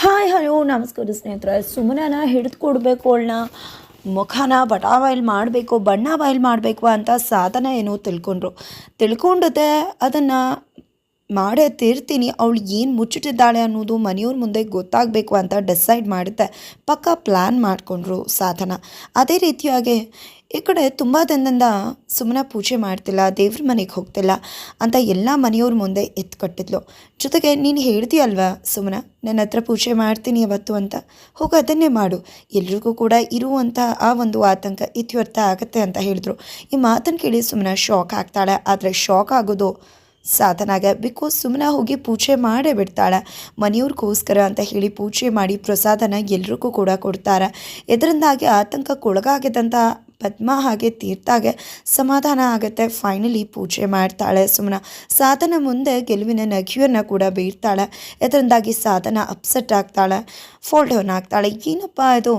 Hi, hello, ನಮಸ್ಕಾರ ಸ್ನೇಹಿತರೆ. ಸುಮ್ಮನ ಹಿಡಿದು ಕೊಡಬೇಕು ಅವಳನ್ನ. ಮುಖನ ಬಟಾ ಬಾಯ್ಲ್ ಮಾಡಬೇಕು, ಬಣ್ಣ ಬಾಯ್ಲ್ ಮಾಡಬೇಕು ಅಂತ ಸಾಧನ ಏನು ತಿಳ್ಕೊಂಡ್ರು. ತಿಳ್ಕೊಂಡದೆ ಅದನ್ನು ಮಾಡೇ ತೀರ್ತೀನಿ. ಅವಳು ಏನು ಮುಚ್ಚಿಟ್ಟಿದ್ದಾಳೆ ಅನ್ನೋದು ಮನೆಯವ್ರ ಮುಂದೆ ಗೊತ್ತಾಗಬೇಕು ಅಂತ ಡಿಸೈಡ್ ಮಾಡುತ್ತೆ ಪಕ್ಕ ಪ್ಲ್ಯಾನ್ ಮಾಡಿಕೊಂಡ್ರು ಸಾಧನ. ಅದೇ ರೀತಿಯಾಗಿ ಈ ಕಡೆ ತುಂಬ ದಿನದಿಂದ ಸುಮ್ಮನೆ ಪೂಜೆ ಮಾಡ್ತಿಲ್ಲ, ದೇವ್ರ ಮನೆಗೆ ಹೋಗ್ತಿಲ್ಲ ಅಂತ ಎಲ್ಲ ಮನೆಯವ್ರ ಮುಂದೆ ಎತ್ತು ಕಟ್ಟಿದ್ಲು. ಜೊತೆಗೆ ನೀನು ಹೇಳ್ತೀಯಲ್ವಾ ಸುಮ್ಮನೆ ನನ್ನ ಹತ್ರ ಪೂಜೆ ಮಾಡ್ತೀನಿ ಇವತ್ತು ಅಂತ? ಹೋಗಿ, ಅದನ್ನೇ ಮಾಡು. ಎಲ್ರಿಗೂ ಕೂಡ ಇರುವಂಥ ಆ ಒಂದು ಆತಂಕ ಇತ್ಯರ್ಥ ಆಗುತ್ತೆ ಅಂತ ಹೇಳಿದ್ರು. ಈ ಮಾತನ್ನು ಕೇಳಿ ಸುಮ್ಮನೆ ಶಾಕ್ ಆಗ್ತಾಳೆ. ಆದರೆ ಶಾಕ್ ಆಗೋದು ಸಾಧನಾಗ, ಬಿಕಾಸ್ ಸುಮ್ಮನೆ ಹೋಗಿ ಪೂಜೆ ಮಾಡೇ ಬಿಡ್ತಾಳೆ. ಮನೆಯವ್ರಿಗೋಸ್ಕರ ಅಂತ ಹೇಳಿ ಪೂಜೆ ಮಾಡಿ ಪ್ರಸಾದನ ಎಲ್ರಿಗೂ ಕೂಡ ಕೊಡ್ತಾರೆ. ಇದರಿಂದಾಗಿ ಆತಂಕಕ್ಕೊಳಗಾಗಿದ್ದಂಥ ಪದ್ಮ ಹಾಗೆ ತೀರ್ಥಾಗೆ ಸಮಾಧಾನ ಆಗುತ್ತೆ. ಫೈನಲಿ ಪೂಜೆ ಮಾಡ್ತಾಳೆ ಸುಮ್ಮನ ಸಾಧನ ಮುಂದೆ ಗೆಲುವಿನ ನಗಿಯನ್ನು ಕೂಡ ಬೀರ್ತಾಳೆ. ಇದರಿಂದಾಗಿ ಸಾಧನ ಅಪ್ಸೆಟ್ ಆಗ್ತಾಳೆ. ಫೋಲ್ಡ್ ಡೌನ್ ಆಗ್ತಾಳೆ. ಏನಪ್ಪ ಇದು?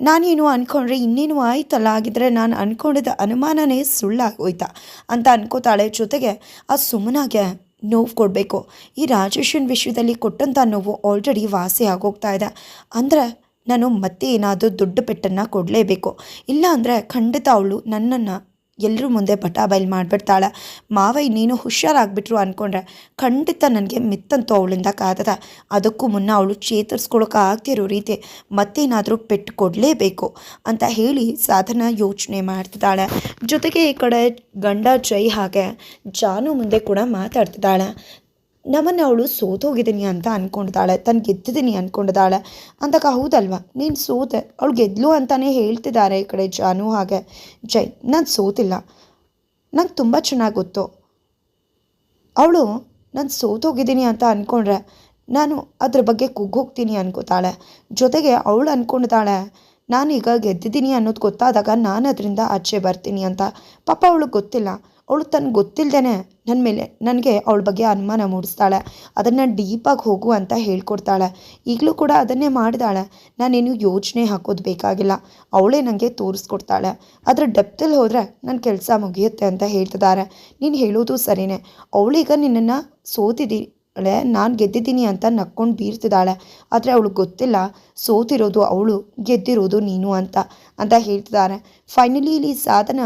ನಾನೇನು ಅಂದ್ಕೊಂಡ್ರೆ ಇನ್ನೇನು ಆಯ್ತಲ್ಲ? ಆಗಿದ್ರೆ ನಾನು ಅಂದ್ಕೊಂಡಿದ್ದ ಅನುಮಾನನೇ ಸುಳ್ಳಾಗೋಯ್ತಾ ಅಂತ ಅನ್ಕೋತಾಳೆ. ಜೊತೆಗೆ ಆ ಸುಮ್ಮನಾಗೆ ನೋವು ಕೊಡಬೇಕು. ಈ ರಾಜೇಶನ್ ವಿಷಯದಲ್ಲಿ ಕೊಟ್ಟಂಥ ನೋವು ಆಲ್ರೆಡಿ ವಾಸಿ ಆಗೋಗ್ತಾ ಇದೆ. ಅಂದರೆ ನಾನು ಮತ್ತೆ ಏನಾದರೂ ದೊಡ್ಡ ಪೆಟ್ಟನ್ನು ಕೊಡಲೇಬೇಕು. ಇಲ್ಲ ಅಂದರೆ ಖಂಡಿತ ಅವಳು ನನ್ನನ್ನು ಎಲ್ಲರೂ ಮುಂದೆ ಬಟಾಬೈಲ್ ಮಾಡಿಬಿಡ್ತಾಳೆ. ಮಾವಯ್ಯ ನೀನು ಹುಷಾರಾಗ್ಬಿಟ್ರು ಅಂದ್ಕೊಂಡ್ರೆ ಖಂಡಿತ ನನಗೆ ಮಿತ್ತಂತೂ ಅವಳಿಂದ ಕಾದದ. ಅದಕ್ಕೂ ಮುನ್ನ ಅವಳು ಚೇತರಿಸ್ಕೊಳಕ್ಕೆ ಆಗ್ತಿರೋ ರೀತಿ ಮತ್ತೇನಾದರೂ ಪೆಟ್ಟು ಕೊಡಲೇಬೇಕು ಅಂತ ಹೇಳಿ ಸಾಧನ ಯೋಚನೆ ಮಾಡ್ತಿದ್ದಾಳೆ. ಜೊತೆಗೆ ಈ ಕಡೆ ಗಂಡ ಜೈ ಹಾಗೆ ಜಾನು ಮುಂದೆ ಕೂಡ ಮಾತಾಡ್ತಿದ್ದಾಳೆ. ನಮ್ಮನ್ನು ಅವಳು ಸೋತೋಗಿದ್ದೀನಿ ಅಂತ ಅಂದ್ಕೊಂಡಿದ್ದಾಳೆ ತನ್ನ ಗೆದ್ದಿದ್ದೀನಿ ಅಂದ್ಕೊಂಡಿದ್ದಾಳೆ ಅಂದಾಗ ಹೌದಲ್ವಾ? ನೀನು ಸೋತೆ, ಅವಳು ಗೆದ್ಲು ಅಂತಲೇ ಹೇಳ್ತಿದ್ದಾರೆ ಈ ಕಡೆ ಜಾನು ಹಾಗೆ. ಜೈ, ನಾನು ಸೋತಿಲ್ಲ. ನಂಗೆ ತುಂಬ ಚೆನ್ನಾಗಿ ಗೊತ್ತು. ಅವಳು, ನಾನು ಸೋತೋಗಿದ್ದೀನಿ ಅಂತ ಅಂದ್ಕೊಂಡ್ರೆ ನಾನು ಅದ್ರ ಬಗ್ಗೆ ಕುಗ್ಗೋಗ್ತೀನಿ ಅನ್ಕೋತಾಳೆ. ಜೊತೆಗೆ ಅವಳು ಅಂದ್ಕೊಂಡಿದ್ದಾಳೆ ನಾನೀಗ ಗೆದ್ದಿದ್ದೀನಿ ಅನ್ನೋದು ಗೊತ್ತಾದಾಗ ನಾನು ಅದರಿಂದ ಆಚೆ ಬರ್ತೀನಿ ಅಂತ. ಪಾಪ ಅವಳಿಗೆ ಗೊತ್ತಿಲ್ಲ. ಅವಳು ತನ್ನ ಗೊತ್ತಿಲ್ಲದೇನೆ ನನ್ನ ಮೇಲೆ ನನಗೆ ಅವಳ ಬಗ್ಗೆ ಅನುಮಾನ ಮೂಡಿಸ್ತಾಳೆ. ಅದನ್ನು ಡೀಪಾಗಿ ಹೋಗು ಅಂತ ಹೇಳ್ಕೊಡ್ತಾಳೆ. ಈಗಲೂ ಕೂಡ ಅದನ್ನೇ ಮಾಡಿದಾಳೆ. ನಾನೇನು ಯೋಚನೆ ಹಾಕೋದು ಬೇಕಾಗಿಲ್ಲ. ಅವಳೇ ನನಗೆ ತೋರಿಸ್ಕೊಡ್ತಾಳೆ. ಅದರ ಡೆಪ್ತಲ್ಲಿ ಹೋದರೆ ನನ್ನ ಕೆಲಸ ಮುಗಿಯುತ್ತೆ ಅಂತ ಹೇಳ್ತಿದ್ದಾರೆ ನೀನು ಹೇಳೋದು ಸರಿಯೇ ಅವಳೀಗ ನಿನ್ನನ್ನು ಸೋತಿದ್ದೀಳೆ ನಾನು ಗೆದ್ದಿದ್ದೀನಿ ಅಂತ ನಕ್ಕೊಂಡು ಬೀರ್ತಿದ್ದಾಳೆ ಆದರೆ ಅವಳು ಗೊತ್ತಿಲ್ಲ. ಸೋತಿರೋದು ಅವಳು, ಗೆದ್ದಿರೋದು ನೀನು ಅಂತ ಅಂತ ಹೇಳ್ತಿದ್ದಾರೆ ಫೈನಲಿ ಇಲ್ಲಿ ಸಾಧನ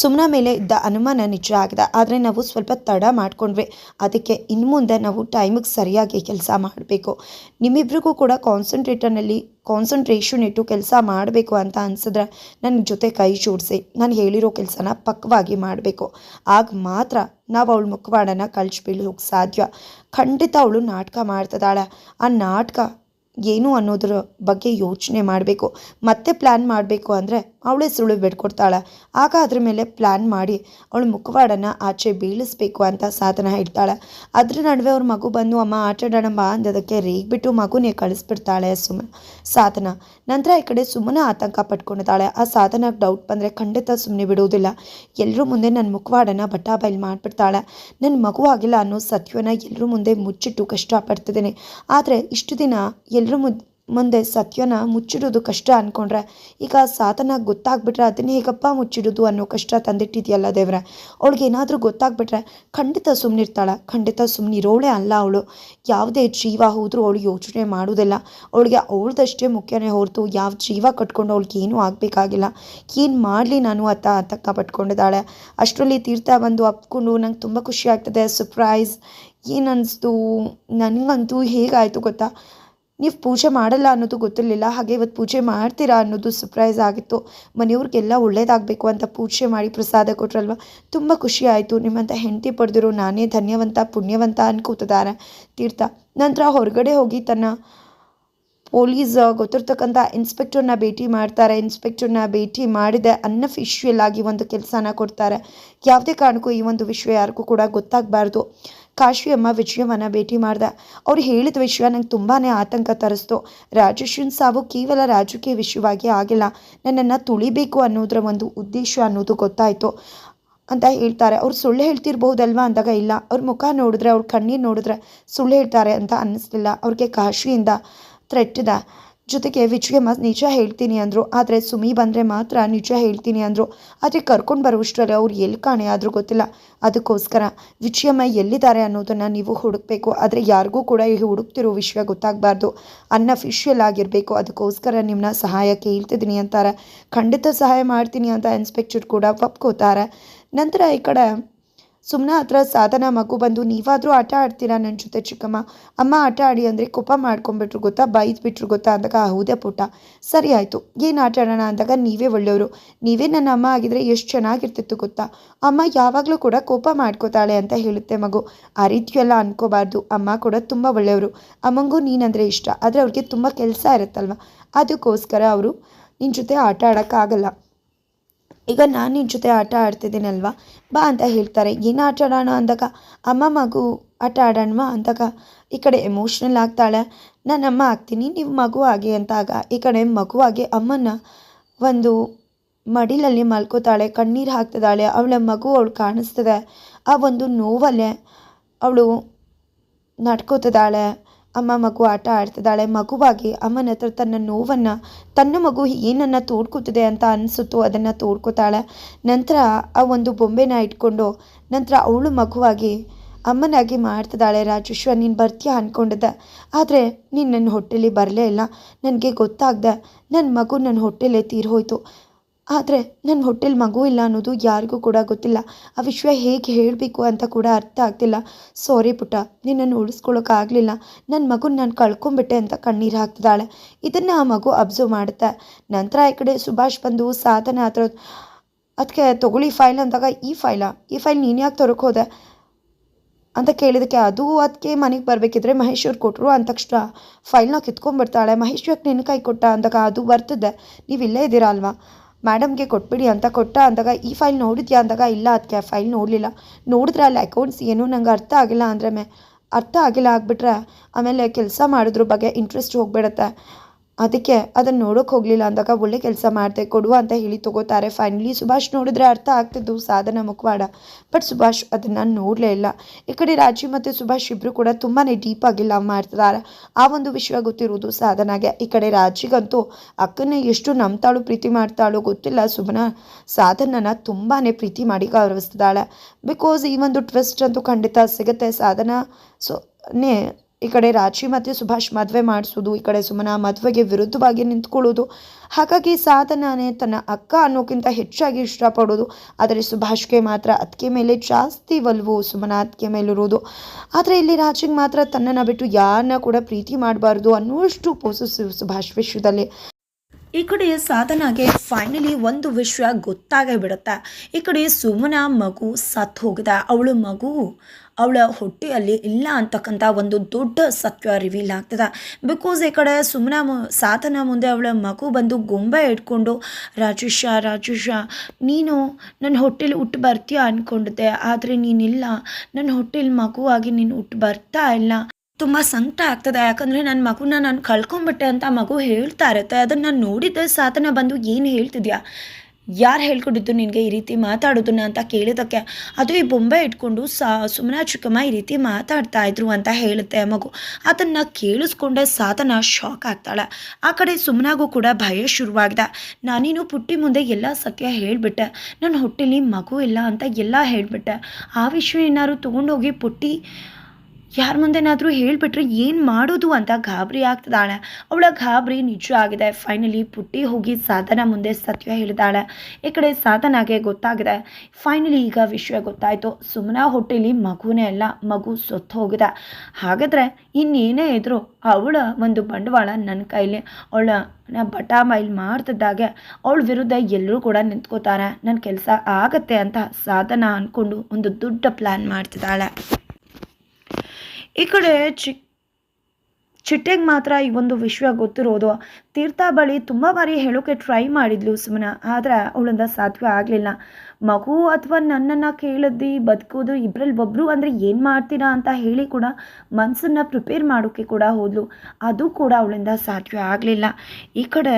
ಸುಮ್ಮನ ಮೇಲೆ ಇದ್ದ ಅನುಮಾನ ನಿಜ ಆಗಿದೆ. ಆದರೆ ನಾವು ಸ್ವಲ್ಪ ತಡ ಮಾಡಿಕೊಂಡ್ವಿ. ಅದಕ್ಕೆ ಇನ್ನು ಮುಂದೆ ನಾವು ಟೈಮಿಗೆ ಸರಿಯಾಗಿ ಕೆಲಸ ಮಾಡಬೇಕು. ನಿಮ್ಮಿಬ್ರಿಗೂ ಕೂಡ ಕಾನ್ಸಂಟ್ರೇಟರ್ನಲ್ಲಿ ಕಾನ್ಸಂಟ್ರೇಷನ್ ಇಟ್ಟು ಕೆಲಸ ಮಾಡಬೇಕು ಅಂತ ಅನಿಸಿದ್ರೆ ನನ್ನ ಜೊತೆ ಕೈ ಜೋಡಿಸಿ. ನಾನು ಹೇಳಿರೋ ಕೆಲಸನ ಪಕ್ವಾಗಿ ಮಾಡಬೇಕು. ಆಗ ಮಾತ್ರ ನಾವು ಅವಳು ಮುಖವಾಡನ ಕಳ್ಸಿ ಸಾಧ್ಯ. ಖಂಡಿತ ಅವಳು ನಾಟಕ ಮಾಡ್ತಿದ್ದಾಳೆ. ಆ ನಾಟಕ ಏನು ಅನ್ನೋದ್ರ ಬಗ್ಗೆ ಯೋಚನೆ ಮಾಡಬೇಕು. ಮತ್ತೆ ಪ್ಲ್ಯಾನ್ ಮಾಡಬೇಕು ಅಂದರೆ ಅವಳೇ ಸುಳ್ಳು ಬಿಟ್ಕೊಡ್ತಾಳೆ. ಆಗ ಅದ್ರ ಮೇಲೆ ಪ್ಲ್ಯಾನ್ ಮಾಡಿ ಅವಳು ಮುಖವಾಡನ ಆಚೆ ಬೀಳಿಸ್ಬೇಕು ಅಂತ ಸಾಧನ ಹೇಳ್ತಾಳೆ. ಅದ್ರ ನಡುವೆ ಅವ್ರ ಮಗು ಬಂದು, ಅಮ್ಮ ಆಟಾಡೋಣ ಬಾ ಅಂದದಕ್ಕೆ ರೇಗ್ಬಿಟ್ಟು ಮಗುನೇ ಕಳಿಸ್ಬಿಡ್ತಾಳೆ ಸುಮ, ಸಾಧನ. ನಂತರ ಈ ಕಡೆ ಸುಮ್ಮನೆ ಆತಂಕ ಪಟ್ಕೊಂಡಿದ್ದಾಳೆ. ಆ ಸಾಧನಕ್ಕೆ ಡೌಟ್ ಬಂದರೆ ಖಂಡಿತ ಸುಮ್ಮನೆ ಬಿಡುವುದಿಲ್ಲ. ಎಲ್ಲರೂ ಮುಂದೆ ನನ್ನ ಮುಖವಾಡನ ಬಟ್ಟಾ ಬಯಲು ಮಾಡಿಬಿಡ್ತಾಳೆ. ನನ್ನ ಮಗು ಆಗಿಲ್ಲ ಅನ್ನೋ ಸತ್ಯವನ್ನ ಎಲ್ಲರೂ ಮುಂದೆ ಮುಚ್ಚಿಟ್ಟು ಕಷ್ಟಪಡ್ತಿದ್ದೀನಿ. ಆದರೆ ಇಷ್ಟು ದಿನ ಎಲ್ಲರೂ ಮುದ್ ಮುಂದೆ ಸತ್ಯನ ಮುಚ್ಚಿಡೋದು ಕಷ್ಟ ಅಂದ್ಕೊಂಡ್ರೆ ಈಗ ಸಾಧನ ಗೊತ್ತಾಗ್ಬಿಟ್ರೆ ಅದನ್ನ ಹೇಗಪ್ಪ ಮುಚ್ಚಿಡೋದು ಅನ್ನೋ ಕಷ್ಟ ತಂದಿಟ್ಟಿದೆಯಲ್ಲ ದೇವ್ರೆ. ಅವಳಿಗೆ ಏನಾದರೂ ಗೊತ್ತಾಗ್ಬಿಟ್ರೆ ಖಂಡಿತ ಸುಮ್ಮನಿರ್ತಾಳೆ ಖಂಡಿತ ಸುಮ್ಮನಿರೋಳೆ ಅಲ್ಲ ಅವಳು. ಯಾವುದೇ ಜೀವ ಹೋದರೂ ಅವಳು ಯೋಚನೆ ಮಾಡೋದಿಲ್ಲ ಅವಳಿಗೆ ಅವಳದಷ್ಟೇ ಮುಖ್ಯನೇ ಹೊರತು ಯಾವ ಜೀವ ಕಟ್ಕೊಂಡು ಅವಳಿಗೆ ಏನೂ ಆಗಬೇಕಾಗಿಲ್ಲ. ಏನು ಮಾಡಲಿ ನಾನು ಅತ್ತ ಅತ್ತಕ್ಕ ಪಟ್ಕೊಂಡಿದ್ದಾಳೆ ಅಷ್ಟರಲ್ಲಿ ತೀರ್ಥ ಬಂದು ಅಪ್ಕೊಂಡು ನಂಗೆ ತುಂಬ ಖುಷಿ ಆಗ್ತದೆ. ಸರ್ಪ್ರೈಸ್ ಏನು ಅನ್ನಿಸ್ತು ನನಗಂತೂ ಹೇಗಾಯಿತು ಗೊತ್ತಾ? ನೀವು ಪೂಜೆ ಮಾಡಲ್ಲ ಅನ್ನೋದು ಗೊತ್ತಿರಲಿಲ್ಲ, ಹಾಗೆ ಇವತ್ತು ಪೂಜೆ ಮಾಡ್ತೀರಾ ಅನ್ನೋದು ಸರ್ಪ್ರೈಸ್ ಆಗಿತ್ತು. ಮನೆಯವ್ರಿಗೆಲ್ಲ ಒಳ್ಳೇದಾಗಬೇಕು ಅಂತ ಪೂಜೆ ಮಾಡಿ ಪ್ರಸಾದ ಕೊಟ್ರಲ್ವ? ತುಂಬ ಖುಷಿ ಆಯಿತು. ನಿಮ್ಮಂಥ ಹೆಂಡತಿ ಪಡೆದಿರೋ ನಾನೇ ಧನ್ಯವಂತ, ಪುಣ್ಯವಂತ ಅನ್ಕೋತಿದ್ದಾರೆ ತೀರ್ಥ. ನಂತರ ಹೊರಗಡೆ ಹೋಗಿ ತನ್ನ ಪೊಲೀಸ್ ಗೊತ್ತಿರ್ತಕ್ಕಂಥ ಇನ್ಸ್ಪೆಕ್ಟರ್ನ ಭೇಟಿ ಮಾಡ್ತಾರೆ. ಇನ್ಸ್ಪೆಕ್ಟರ್ನ ಭೇಟಿ ಮಾಡಿದೆ ಅನ್ಅಫಿಷಿಯಲ್ ಆಗಿ ಒಂದು ಕೆಲಸನ ಕೊಡ್ತಾರೆ. ಯಾವುದೇ ಕಾರಣಕ್ಕೂ ಈ ಒಂದು ವಿಷಯ ಯಾರಿಗೂ ಕೂಡ ಗೊತ್ತಾಗಬಾರ್ದು. ಕಾಶಿ ಅಮ್ಮ ವಿಜಯಮ್ಮನ ಭೇಟಿ ಮಾಡ್ದೆ. ಅವ್ರು ಹೇಳಿದ ವಿಷಯ ನಂಗೆ ತುಂಬಾ ಆತಂಕ ತರಿಸ್ತು. ರಾಜೇಶನ್ ಸಾವು ಕೇವಲ ರಾಜಕೀಯ ವಿಷಯವಾಗಿ ಆಗಿಲ್ಲ. ನನ್ನನ್ನು ತುಳಿಬೇಕು ಅನ್ನೋದ್ರ ಒಂದು ಉದ್ದೇಶ ಅನ್ನೋದು ಗೊತ್ತಾಯಿತು ಅಂತ ಹೇಳ್ತಾರೆ. ಅವ್ರು ಸುಳ್ಳು ಹೇಳ್ತಿರ್ಬೋದಲ್ವಾ ಅಂದಾಗ ಇಲ್ಲ. ಅವ್ರ ಮುಖ ನೋಡಿದ್ರೆ, ಅವ್ರ ಕಣ್ಣೀರು ನೋಡಿದ್ರೆ ಸುಳ್ಳು ಹೇಳ್ತಾರೆ ಅಂತ ಅನ್ನಿಸ್ಲಿಲ್ಲ. ಅವ್ರಿಗೆ ಕಾಶಿಯಿಂದ ಥ್ರೆಟ್ ಇದೆ. ಜೊತೆಗೆ ವಿಚ್ಗೆ ಮ ನಿಜ ಹೇಳ್ತೀನಿ ಅಂದರು. ಆದರೆ ಸುಮಿ ಬಂದರೆ ಮಾತ್ರ ನಿಜ ಹೇಳ್ತೀನಿ ಅಂದರು. ಆದರೆ ಕರ್ಕೊಂಡು ಬರುವಷ್ಟರಲ್ಲಿ ಅವ್ರು ಎಲ್ಲಿ ಕಾಣೆ ಆದರೂ ಗೊತ್ತಿಲ್ಲ. ಅದಕ್ಕೋಸ್ಕರ ವಿಜಯಮ್ಮ ಎಲ್ಲಿದ್ದಾರೆ ಅನ್ನೋದನ್ನು ನೀವು ಹುಡುಕಬೇಕು. ಆದರೆ ಯಾರಿಗೂ ಕೂಡ ಈ ಹುಡುಕ್ತಿರೋ ವಿಷಯ ಗೊತ್ತಾಗಬಾರ್ದು. ಅನ್ಅಫಿಷಿಯಲ್ ಆಗಿರಬೇಕು. ಅದಕ್ಕೋಸ್ಕರ ನಿಮ್ಮನ್ನ ಸಹಾಯ ಕೇಳ್ತಿದ್ದೀನಿ ಅಂತಾರೆ. ಖಂಡಿತ ಸಹಾಯ ಮಾಡ್ತೀನಿ ಅಂತ ಇನ್ಸ್ಪೆಕ್ಟರ್ ಕೂಡ ಒಪ್ಕೋತಾರೆ. ನಂತರ ಈ ಕಡೆ ಸುಮ್ಮನೆ ಹತ್ರ ಸಾಧನ ಮಗು ಬಂದು, ನೀವಾದರೂ ಆಟ ಆಡ್ತೀರಾ ನನ್ನ ಜೊತೆ ಚಿಕ್ಕಮ್ಮ? ಅಮ್ಮ, ಆಟ ಆಡಿ ಅಂದರೆ ಕೋಪ ಮಾಡ್ಕೊಂಬಿಟ್ರು ಗೊತ್ತಾ? ಬೈದ್ಬಿಟ್ರು ಗೊತ್ತಾ? ಅಂದಾಗ, ಹೌದೇ ಪುಟ್ಟ. ಸರಿ ಆಯಿತು. ಏನು ಆಟ ಆಡೋಣ? ಅಂದಾಗ, ನೀವೇ ಒಳ್ಳೆಯವರು. ನೀವೇ ನನ್ನ ಅಮ್ಮ ಆಗಿದ್ರೆ ಎಷ್ಟು ಚೆನ್ನಾಗಿರ್ತಿತ್ತು ಗೊತ್ತಾ? ಅಮ್ಮ ಯಾವಾಗಲೂ ಕೂಡ ಕೋಪ ಮಾಡ್ಕೋತಾಳೆ ಅಂತ ಹೇಳುತ್ತೆ ಮಗು. ಆ ರೀತಿಯೆಲ್ಲ ಅನ್ಕೋಬಾರ್ದು. ಅಮ್ಮ ಕೂಡ ತುಂಬ ಒಳ್ಳೆಯವರು. ಅಮ್ಮಂಗೂ ನೀನಂದರೆ ಇಷ್ಟ. ಆದರೆ ಅವ್ರಿಗೆ ತುಂಬ ಕೆಲಸ ಇರುತ್ತಲ್ವ? ಅದಕ್ಕೋಸ್ಕರ ಅವರು ನಿನ್ನ ಜೊತೆ ಆಟ ಆಡೋಕ್ಕಾಗಲ್ಲ. ಈಗ ನಾನು ನಿನ್ನ ಜೊತೆ ಆಟ ಆಡ್ತಿದ್ದೀನಲ್ವಾ? ಬಾ ಅಂತ ಹೇಳ್ತಾರೆ. ಏನು ಆಟ ಆಡೋಣ ಅಂದಾಗ? ಅಮ್ಮ ಮಗು ಆಟ ಆಡೋಣವಾ ಅಂದಾಗ, ಈ ಕಡೆ ಎಮೋಷ್ನಲ್ ಆಗ್ತಾಳೆ. ನಾನು ಅಮ್ಮ ಆಗ್ತೀನಿ, ನೀವು ಮಗು ಆಗಿ ಅಂತಾಗ, ಈ ಕಡೆ ಮಗುವಾಗಿ ಅಮ್ಮನ ಒಂದು ಮಡಿಲಲ್ಲಿ ಮಲ್ಕೋತಾಳೆ. ಕಣ್ಣೀರು ಹಾಕ್ತಿದ್ದಾಳೆ. ಅವಳ ಮಗು ಅವಳು ಕಾಣಿಸ್ತದೆ. ಆ ಒಂದು ನೋವಲ್ಲೇ ಅವಳು ನಡ್ಕೋತಿದ್ದಾಳೆ. ಅಮ್ಮ ಮಗು ಆಟ ಆಡ್ತಿದ್ದಾಳೆ. ಮಗುವಾಗಿ ಅಮ್ಮನ ಹತ್ರ ತನ್ನ ನೋವನ್ನು, ತನ್ನ ಮಗು ಏನನ್ನು ತೋಡ್ಕೋತಿದೆ ಅಂತ ಅನಿಸುತ್ತೋ ಅದನ್ನು ತೋಡ್ಕೋತಾಳೆ. ನಂತರ ಆ ಒಂದು ಬೊಂಬೆನ ಇಟ್ಕೊಂಡು ನಂತರ ಅವಳು ಮಗುವಾಗಿ ಅಮ್ಮನಾಗಿ ಮಾಡ್ತಿದ್ದಾಳೆ. ರಾಜೇಶ್ವರ ನೀನು ಬರ್ತೀಯ ಅಂದ್ಕೊಂಡಿದ್ದೆ ಆದರೆ ನೀನು ನನ್ನ ಹೊಟ್ಟೆಲಿ ಬರಲೇ ಇಲ್ಲ. ನನಗೆ ಗೊತ್ತಾಗ್ದೆ ನನ್ನ ಮಗು ನನ್ನ ಹೊಟ್ಟೆಲೇ ತೀರ್ಹೋಯ್ತು ಆದರೆ ನನ್ನ ಹೊಟ್ಟೆಲಿ ಮಗು ಇಲ್ಲ ಅನ್ನೋದು ಯಾರಿಗೂ ಕೂಡ ಗೊತ್ತಿಲ್ಲ. ಆ ವಿಷಯ ಹೇಗೆ ಹೇಳಬೇಕು ಅಂತ ಕೂಡ ಅರ್ಥ ಆಗ್ತಿಲ್ಲ. ಸಾರಿ ಪುಟ್ಟ, ನಿನ್ನನ್ನು ಉಳಿಸ್ಕೊಳ್ಳೋಕ್ಕಾಗಲಿಲ್ಲ ನನ್ನ ಮಗುನ ನಾನು ಕಳ್ಕೊಂಬಿಟ್ಟೆ ಅಂತ ಕಣ್ಣೀರು ಹಾಕ್ತಿದ್ದಾಳೆ. ಇದನ್ನು ಆ ಮಗು ಅಬ್ಸರ್ವ್ ಮಾಡುತ್ತೆ. ನಂತರ ಈ ಕಡೆ ಸುಭಾಷ್ ಬಂದು ಸಾಧನ ಹತ್ರ ಅದಕ್ಕೆ ತೊಗೊಳ್ಳಿ ಫೈಲ್ ಅಂದಾಗ, ಈ ಫೈಲಾ ಈ ಫೈಲ್ ನೀನು ಯಾಕೆ ತರಕ್ಕೆ ಹೋದೆ? ಅಂತ ಕೇಳಿದಕ್ಕೆ, ಅದು ಅದಕ್ಕೆ ಮನೆಗೆ ಬರಬೇಕಿದ್ರೆ ಮಹೇಶ್ ಅವ್ರು ಕೊಟ್ಟರು ಅಂದ ತಕ್ಷಣ ಫೈಲ್ನ ಕಿತ್ಕೊಂಡ್ಬಿಡ್ತಾಳೆ ಮಹೇಶ್ ಯಾಕೆ ನಿನ್ನ ಕೈ ಕೊಟ್ಟ ಅಂದಾಗ ಅದು ಬರ್ತದೆ ನೀವು ಇಲ್ಲೇ ಇದ್ದೀರಾ ಅಲ್ವಾ? ಮೇಡಮ್ಗೆ ಕೊಟ್ಬಿಡಿ ಅಂತ ಕೊಟ್ಟ ಅಂದಾಗ, ಈ ಫೈಲ್ ನೋಡಿದ್ಯಾ? ಅಂದಾಗ, ಇಲ್ಲ ಅದಕ್ಕೆ ಫೈಲ್ ನೋಡಲಿಲ್ಲ. ನೋಡಿದ್ರೆ ಅಲ್ಲಿ ಅಕೌಂಟ್ಸ್ ಏನು ನಂಗೆ ಅರ್ಥ ಆಗಿಲ್ಲ ಅಂದರೆ ಮೇ, ಅರ್ಥ ಆಗಿಲ್ಲ ಆಗಿಬಿಟ್ರೆ, ಆಮೇಲೆ ಕೆಲಸ ಮಾಡಿದ್ರ ಬಗ್ಗೆ ಇಂಟ್ರೆಸ್ಟ್ ಹೋಗ್ಬಿಡುತ್ತೆ. ಅದಕ್ಕೆ ಅದನ್ನು ನೋಡೋಕೆ ಹೋಗಲಿಲ್ಲ ಅಂದಾಗ ಒಳ್ಳೆ ಕೆಲಸ ಮಾಡಿದೆ ಕೊಡುವ ಅಂತ ಹೇಳಿ ತಗೋತಾರೆ. ಫೈನಲಿ ಸುಭಾಷ್ ನೋಡಿದ್ರೆ ಅರ್ಥ ಆಗ್ತಿದ್ದು ಸಾಧನ ಮುಖವಾಡ. ಬಟ್ ಸುಭಾಷ್ ಅದನ್ನು ನೋಡಲೇ ಇಲ್ಲ. ಈ ಕಡೆ ರಾಜಿ ಮತ್ತು ಸುಭಾಷ್ ಇಬ್ಬರು ಕೂಡ ತುಂಬಾ ಆಗಿ ಲವ್ ಮಾಡ್ತಿದ್ದಾರೆ ಆ ಒಂದು ವಿಷಯ ಗೊತ್ತಿರೋದು ಸಾಧನಾಗೆ. ಈ ಕಡೆ ರಾಜಿಗಂತೂ ಅಕ್ಕನ ಎಷ್ಟು ನಂಬ್ತಾಳು ಪ್ರೀತಿ ಮಾಡ್ತಾಳೋ ಗೊತ್ತಿಲ್ಲ. ಸುಭನ ಸಾಧನನ ತುಂಬಾ ಪ್ರೀತಿ ಮಾಡಿ ಗೌರವಿಸ್ತಿದ್ದಾಳೆ. ಬಿಕಾಸ್ ಈ ಒಂದು ಟ್ವಿಸ್ಟ್ ಅಂತೂ ಖಂಡಿತ ಸಿಗುತ್ತೆ ಸಾಧನ. ಸೊ ನೇ ಈ ಕಡೆ ರಾಜಿ ಮತ್ತು ಸುಭಾಷ್ ಮದುವೆ ಮಾಡಿಸೋದು, ಈ ಕಡೆ ಸುಮನ ಮದುವೆಗೆ ವಿರುದ್ಧವಾಗಿ ನಿಂತ್ಕೊಳ್ಳೋದು. ಹಾಗಾಗಿ ಸಾಧನನೇ ತನ್ನ ಅಕ್ಕ ಅನ್ನೋಕ್ಕಿಂತ ಹೆಚ್ಚಾಗಿ ಇಷ್ಟಪಡೋದು. ಆದರೆ ಸುಭಾಷ್ಗೆ ಮಾತ್ರ ಅದಕ್ಕೆ ಮೇಲೆ ಜಾಸ್ತಿ ಒಲವು, ಸುಮನ ಅದಕ್ಕೆ ಮೇಲಿರೋದು ಆದರೆ ಇಲ್ಲಿ ರಾಜಿಗೆ ಮಾತ್ರ ತನ್ನನ್ನು ಬಿಟ್ಟು ಯಾರನ್ನ ಕೂಡ ಪ್ರೀತಿ ಮಾಡಬಾರ್ದು ಅನ್ನುವಷ್ಟು ಪೋಸು ಸುಭಾಷ್ ವಿಷಯದಲ್ಲಿ. ಈ ಕಡೆ ಸಾಧನಾಗೆ ಫೈನಲಿ ಒಂದು ವಿಷಯ ಗೊತ್ತಾಗೇ ಬಿಡುತ್ತೆ ಈ ಕಡೆ ಸುಮನ ಮಗು ಸತ್ತು ಹೋಗಿದೆ. ಅವಳು ಮಗು ಅವಳ ಹೊಟ್ಟೆಯಲ್ಲಿ ಇಲ್ಲ ಅಂತಕ್ಕಂಥ ಒಂದು ದೊಡ್ಡ ಸತ್ಯ ರಿವೀಲ್ ಆಗ್ತದೆ. ಬಿಕಾಸ್ ಈ ಕಡೆ ಸುಮ್ಮನ ಸಾಧನ ಮುಂದೆ ಅವಳ ಮಗು ಬಂದು ಗೊಂಬೆ ಇಟ್ಕೊಂಡು ರಾಜೇಶ ರಾಜೇಶ, ನೀನು ನನ್ನ ಹೊಟ್ಟೆಲಿ ಹುಟ್ಟು ಬರ್ತೀಯ ಅಂದ್ಕೊಂಡಿದ್ದೆ ಆದರೆ ನೀನಿಲ್ಲ. ನನ್ನ ಹೊಟ್ಟೆಲಿ ಮಗುವಾಗಿ ನೀನು ಹುಟ್ಟು ಬರ್ತಾ ಇಲ್ಲ. ತುಂಬ ಸಂಕಟ ಆಗ್ತದೆ. ಯಾಕಂದರೆ ನನ್ನ ಮಗುನ ನಾನು ಕಳ್ಕೊಂಬಿಟ್ಟೆ ಅಂತ ಮಗು ಹೇಳ್ತಾ ಇರುತ್ತೆ. ಅದನ್ನು ನೋಡಿದ ಸಾತನ ಬಂದು ಏನು ಹೇಳ್ತಿದ್ಯಾ? ಯಾರು ಹೇಳ್ಕೊಟ್ಟಿದ್ದು ನಿನಗೆ ಈ ರೀತಿ ಮಾತಾಡೋದನ್ನ ಅಂತ ಕೇಳಿದಕ್ಕೆ ಅದು ಈ ಬೊಂಬೆ ಇಟ್ಕೊಂಡು ಸಾ ಸುಮನಾ ಚಿಕ್ಕಮ್ಮ ಈ ರೀತಿ ಮಾತಾಡ್ತಾ ಇದ್ರು ಅಂತ ಹೇಳುತ್ತೆ ಮಗು. ಅದನ್ನು ಕೇಳಿಸ್ಕೊಂಡೆ ಸಾತನ ಶಾಕ್ ಆಗ್ತಾಳೆ. ಆ ಕಡೆ ಸುಮನಾಗೂ ಕೂಡ ಭಯ ಶುರುವಾಗಿದೆ. ನಾನೇನು ಪುಟ್ಟಿ ಮುಂದೆ ಎಲ್ಲ ಸತ್ಯ ಹೇಳಿಬಿಟ್ಟೆ. ನನ್ನ ಹೊಟ್ಟೆಲಿ ಮಗು ಇಲ್ಲ ಅಂತ ಎಲ್ಲ ಹೇಳಿಬಿಟ್ಟೆ. ಆ ವಿಷಯ ಏನಾದ್ರು ತೊಗೊಂಡೋಗಿ ಪುಟ್ಟಿ ಯಾರ ಮುಂದೆನಾದರೂ ಹೇಳಿಬಿಟ್ರೆ ಏನು ಮಾಡೋದು ಅಂತ ಗಾಬರಿ ಆಗ್ತಿದ್ದಾಳೆ. ಅವಳ ಗಾಬರಿ ನಿಜ ಆಗಿದೆ. ಫೈನಲಿ ಪುಟ್ಟಿ ಹೋಗಿ ಸಾಧನ ಮುಂದೆ ಸತ್ಯ ಹೇಳಿದಾಳೆ ಈ ಕಡೆ ಸಾಧನಾಗೆ ಗೊತ್ತಾಗಿದೆ. ಫೈನಲಿ ಈಗ ವಿಷಯ ಗೊತ್ತಾಯಿತು. ಸುಮ್ಮನ ಹೊಟ್ಟೆಲಿ ಮಗುನೇ ಅಲ್ಲ, ಮಗು ಸೊತ್ತು ಹೋಗಿದೆ. ಹಾಗಾದರೆ ಇನ್ನೇನೇ ಇದ್ರು ಅವಳ ಒಂದು ಬಂಡವಾಳ ನನ್ನ ಕೈಲಿ ಅವಳ ಬಟ ಮೈಲ್ ಮಾಡ್ತಿದ್ದಾಗೆ, ಅವಳ ವಿರುದ್ಧ ಎಲ್ಲರೂ ಕೂಡ ನಿಂತ್ಕೋತಾರೆ. ನನ್ನ ಕೆಲಸ ಆಗತ್ತೆ ಅಂತ ಸಾಧನ ಅಂದ್ಕೊಂಡು ಒಂದು ದೊಡ್ಡ ಪ್ಲ್ಯಾನ್ ಮಾಡ್ತಿದ್ದಾಳೆ. ಈ ಕಡೆ ಚಿ, ಚಿಟ್ಟೆಗೆ ಮಾತ್ರ ಈ ಒಂದು ವಿಷಯ ಗೊತ್ತಿರೋದು. ತೀರ್ಥ ಬಳಿ ತುಂಬ ಬಾರಿ ಹೇಳೋಕೆ ಟ್ರೈ ಮಾಡಿದ್ಲು ಸುಮ್ಮನ ಆದರೆ ಅವಳಿಂದ ಸಾಧ್ಯ ಆಗಲಿಲ್ಲ. ಮಗು ಅಥವಾ ನನ್ನನ್ನು ಕೇಳಿದ್ದು, ಬದುಕೋದು ಇಬ್ಬರಲ್ಲಿ ಒಬ್ಬರು ಅಂದರೆ ಏನು ಮಾಡ್ತೀರಾ ಅಂತ ಹೇಳಿ ಕೂಡ ಮನಸ್ಸನ್ನು ಪ್ರಿಪೇರ್ ಮಾಡೋಕ್ಕೆ ಕೂಡ ಹೋದ್ಲು. ಅದು ಕೂಡ ಅವಳಿಂದ ಸಾಧ್ಯ ಆಗಲಿಲ್ಲ. ಈ ಕಡೆ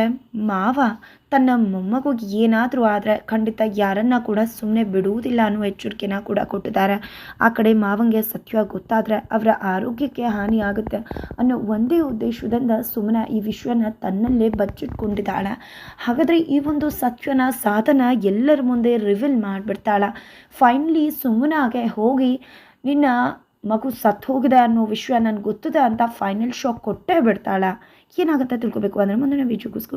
ಮಾವ ತನ್ನ ಮೊಮ್ಮಗುಗೆ ಏನಾದರೂ ಆದರೆ ಖಂಡಿತ ಯಾರನ್ನ ಕೂಡ ಸುಮ್ಮನೆ ಬಿಡುವುದಿಲ್ಲ ಅನ್ನೋ ಎಚ್ಚರಿಕೆನ ಕೂಡ ಕೊಟ್ಟಿದ್ದಾರೆ. ಆ ಕಡೆ ಮಾವಂಗೆ ಸತ್ಯ ಗೊತ್ತಾದರೆ ಅವರ ಆರೋಗ್ಯಕ್ಕೆ ಹಾನಿ ಆಗುತ್ತೆ ಅನ್ನೋ ಒಂದೇ ಉದ್ದೇಶದಿಂದ ಸುಮ್ಮನೆ ಈ ವಿಷಯನ ತನ್ನಲ್ಲೇ ಬಚ್ಚಿಟ್ಕೊಂಡಿದ್ದಾಳೆ. ಹಾಗಾದರೆ ಈ ಒಂದು ಸತ್ಯನ ಸಾಧನ ಎಲ್ಲರ ಮುಂದೆ ರಿವೀಲ್ ಮಾಡಿಬಿಡ್ತಾಳೆ. ಫೈನಲಿ ಸುಮ್ಮನಾಗೆ ಹೋಗಿ, ನಿನ್ನ ಮಗು ಸತ್ತು ಹೋಗಿದೆ ಅನ್ನೋ ವಿಷಯ ನನಗೆ ಗೊತ್ತಿದೆ ಅಂತ ಫೈನಲ್ ಶಾಕ್ ಕೊಟ್ಟೇ ಬಿಡ್ತಾಳೆ. ಏನಾಗುತ್ತೆ ತಿಳ್ಕೊಬೇಕು. ಅಂದರೆ ಮುಂದಿನ ವಿಡಿಯೋಗೋಸ್ಕರ